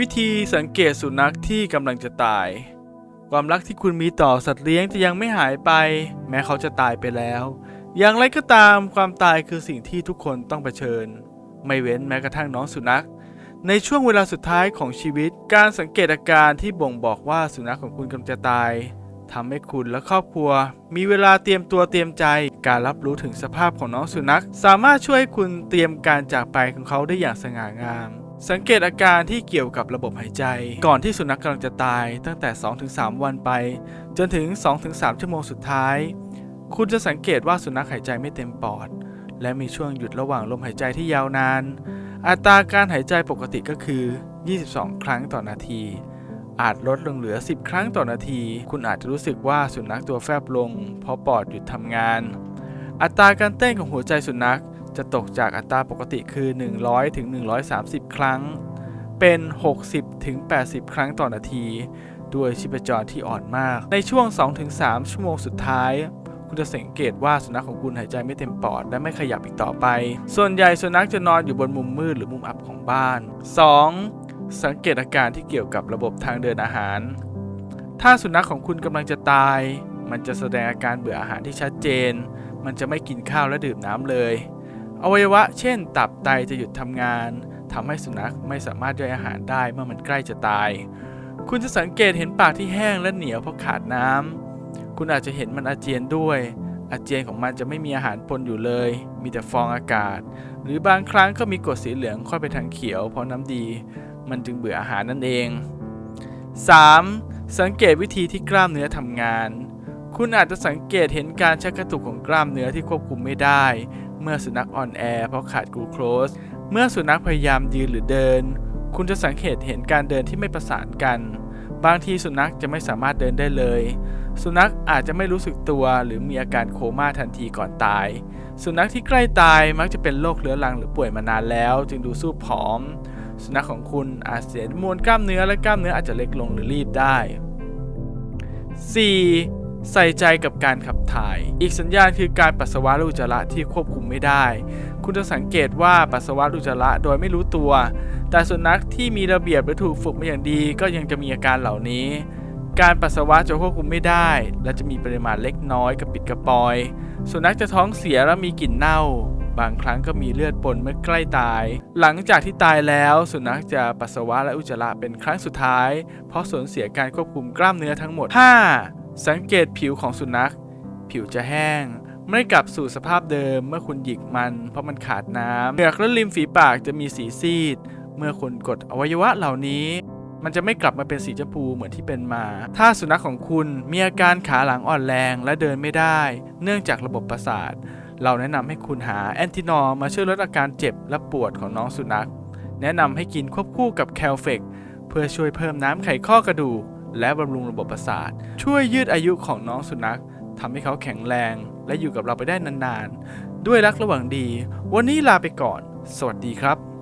วิธีสังเกตสุนัขที่กำลังจะตาย ความรักที่คุณมีต่อสัตว์เลี้ยงจะยังไม่หายไป แม้เขาจะตายไปแล้ว อย่างไรก็ตามความตายคือสิ่งที่ทุกคนต้องเผชิญ ไม่เว้นแม้กระทั่งน้องสุนัข ในช่วงเวลาสุดท้ายของชีวิต การสังเกตอาการที่บ่งบอกว่าสุนัขของคุณกำลังจะตายทำให้คุณและครอบครัว มีเวลาเตรียมตัวเตรียมใจ การรับรู้ถึงสภาพของน้องสุนัข สามารถช่วยคุณเตรียมการจากไปของเขาได้อย่างสง่างาม สังเกตอาการที่เกี่ยวกับระบบหายใจ ก่อนที่สุนัขกำลังจะตายตั้งแต่ 2-3 วันไป จนถึง 2-3 ชั่วโมงสุดท้าย คุณจะสังเกตว่าสุนัขหายใจไม่เต็มปอด และมีช่วงหยุดระหว่างลมหายใจที่ยาวนาน อัตราการหายใจปกติก็คือ 22 ครั้งต่อนาที อาจลดลงเหลือ 10 ครั้งต่อนาที คุณอาจจะรู้สึกว่าสุนัขตัวแฟบลง เพราะปอดหยุดทำงาน อัตราการเต้นของหัวใจสุนัข จะตกจากอัตราปกติคือ 100ถึง130 ครั้ง เป็น 60ถึง80 ครั้งต่อนาที ด้วยชีพจรที่อ่อนมาก ในช่วง 2-3 ชั่วโมงสุดท้าย คุณจะสังเกตว่าสุนัขของคุณหายใจไม่เต็มปอด และไม่ขยับอีกต่อไป ส่วนใหญ่สุนัขจะนอนอยู่บนมุมมืดหรือมุมอับของบ้าน 2. สังเกตอาการที่เกี่ยวกับระบบทางเดินอาหาร ถ้าสุนัขของคุณกำลังจะตาย มันจะแสดงอาการเบื่ออาหารที่ชัดเจนมันจะไม่กินข้าวและดื่มน้ำเลย อวัยวะ เช่น ตับไตจะหยุดทำงานทำให้สุนัขไม่สามารถย่อยอาหารได้เมื่อมันใกล้จะตาย คุณจะสังเกตเห็นปากที่แห้งและเหนียวเพราะขาดน้ำคุณอาจจะเห็นมันอาเจียนด้วย อาเจียนของมันจะไม่มีอาหารปนอยู่เลย มีแต่ฟองอากาศ หรือบางครั้งก็มีกรดสีเหลืองค่อยไปทางเขียว เพราะน้ำดี มันจึงเบื่ออาหารนั่นเอง 3. สังเกตวิธีที่กล้ามเนื้อทำงาน คุณอาจจะสังเกตเห็นการชักกระตุกของกล้ามเนื้อที่ควบคุมไม่ได้ มื่อสุนัขอ่อนแอเพราะขาดกลูโคสเมื่อสุนัขพยายามยืนหรือเดิน คุณจะสังเกตเห็นการเดินที่ไม่ประสานกัน บางทีสุนัขจะไม่สามารถเดินได้เลย สุนัขอาจจะไม่รู้สึกตัวหรือมีอาการโคม่าทันทีก่อนตาย สุนัขที่ใกล้ตายมักจะเป็นโรคเรื้อรังหรือป่วยมานานแล้ว จึงดูสู้ผอม สุนัขของคุณอาจเสียมวลกล้ามเนื้อและกล้ามเนื้ออาจจะเล็กลงหรือรีบได้ 4. ใส่ใจกับการขับถ่าย อีกสัญญาณคือการปัสสาวะละอุจจาระที่ควบคุมไม่ได้ คุณจะสังเกตว่าปัสสาวะละอุจจาระโดยไม่รู้ตัว แต่สุนัขที่มีระเบียบและถูกฝึกมาอย่างดีก็ยังจะมีอาการเหล่านี้ การปัสสาวะจะควบคุมไม่ได้ และจะมีปริมาณเล็กน้อยกระปิดกระปอย สุนัขจะท้องเสียและมีกลิ่นเน่า บางครั้งก็มีเลือดปนเมื่อใกล้ตาย หลังจากที่ตายแล้ว สุนัขจะปัสสาวะและอุจจาระเป็นครั้งสุดท้าย เพราะสูญเสียการควบคุมกล้ามเนื้อทั้งหมด 5. สังเกตผิวของสุนัข ผิวจะแห้ง ไม่กลับสู่สภาพเดิมเมื่อคุณหยิกมัน เพราะมันขาดน้ำเหงือกและริมฝีปากจะมีสีซีด เมื่อคุณกดอวัยวะเหล่านี้ มันจะไม่กลับมาเป็นสีชมพูเหมือนที่เป็นมา ถ้าสุนัขของคุณมีอาการขาหลังอ่อนแรงและเดินไม่ได้ เนื่องจากระบบประสาท เราแนะนำให้คุณหาแอนตินอลมาช่วยลดอาการเจ็บและปวดของน้องสุนัข แนะนำให้กินควบคู่กับแคลเฟกเพื่อช่วยเพิ่มน้ำไขข้อกระดูก และบำรุงระบบประสาท ช่วยยืดอายุของน้องสุนัขทำให้เขาแข็งแรง และอยู่กับเราไปได้นานๆ ด้วยรักระหว่างดี วันนี้ลาไปก่อน สวัสดีครับ